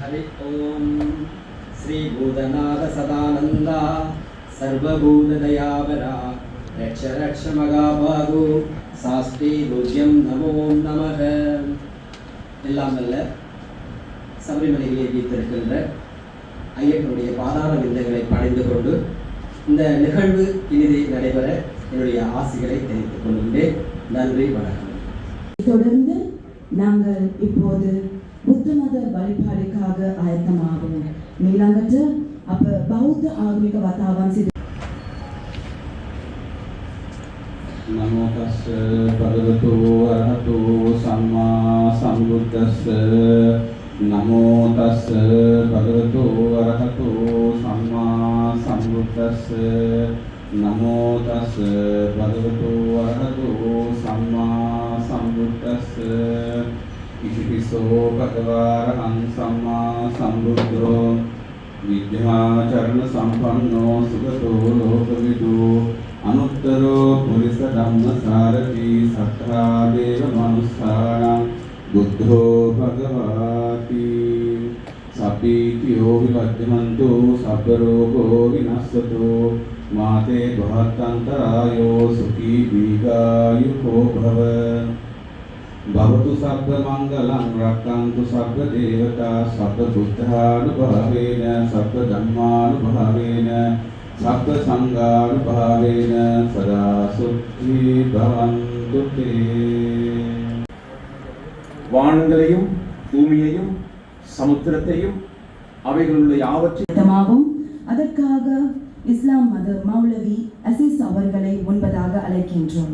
हरि ॐ श्रीभूतनाथ सदानन्दा सर्वभूतदयावरा रक्ष रक्ष मगाभागो சாஸ்தி பூஜ்யம் நமோ நமக எல்லாம் அல்ல சபரிமலையிலே வீத்திருக்கின்ற ஐயப்பனுடைய பாதாள விந்தங்களை படைந்து கொண்டு இந்த நிகழ்வு இனிதே நடைபெற என்னுடைய ஆசிகளை தெரிவித்துக் கொள்கின்றேன் நன்றி வணக்கம் தொடர்ந்து நாங்கள் இப்போது බුද්ධමද බලිපාලිකාග ආයතනාව ඊළඟට අප බෞද්ධ ආගමික වතාවන් සිදු නමෝ තස්ස භගවතු අරහතු සම්මා සම්බුද්දස්ස. නමෝ තස්ස භගවතු අරහතු සම්මා සම්බුද්දස්ස. නමෝ තස්ස භගවතු අරහතු ඉතිපිසෝ භගවාරහං සම්මා සම්බුද්ධෝ විද්‍යාචරණ සම්පන්නෝ සුගතෝ ලෝකවිදු අනුත්තරෝ පුරිස ධම්ම සාරති සත්තා දේව මනුස්සාණං බුද්ධෝ භගවාති සපීතියෝ විවද්‍යමන්තෝ සබ්බ රෝගෝ විනස්සතෝ මාතේ භවත්තන්තරායෝ සුඛී දීඝායුකෝ භව भवतु सर्वमङ्गलं रक्षन्तु सर्वदेवता सर्वबुद्धानुभावेन सर्वधर्मानुभावेन सर्वसङ्गानुभावेन सदा सुखी भवन्तु ते। வானங்களையும் பூமியையும் சமுத்திரத்தையும் அவைகளுள்ள யாவற்றையும் அதற்காக இஸ்லாம் மத மௌலவி அசீஸ் அவர்களை உண்பதாக அழைக்கின்றோம்.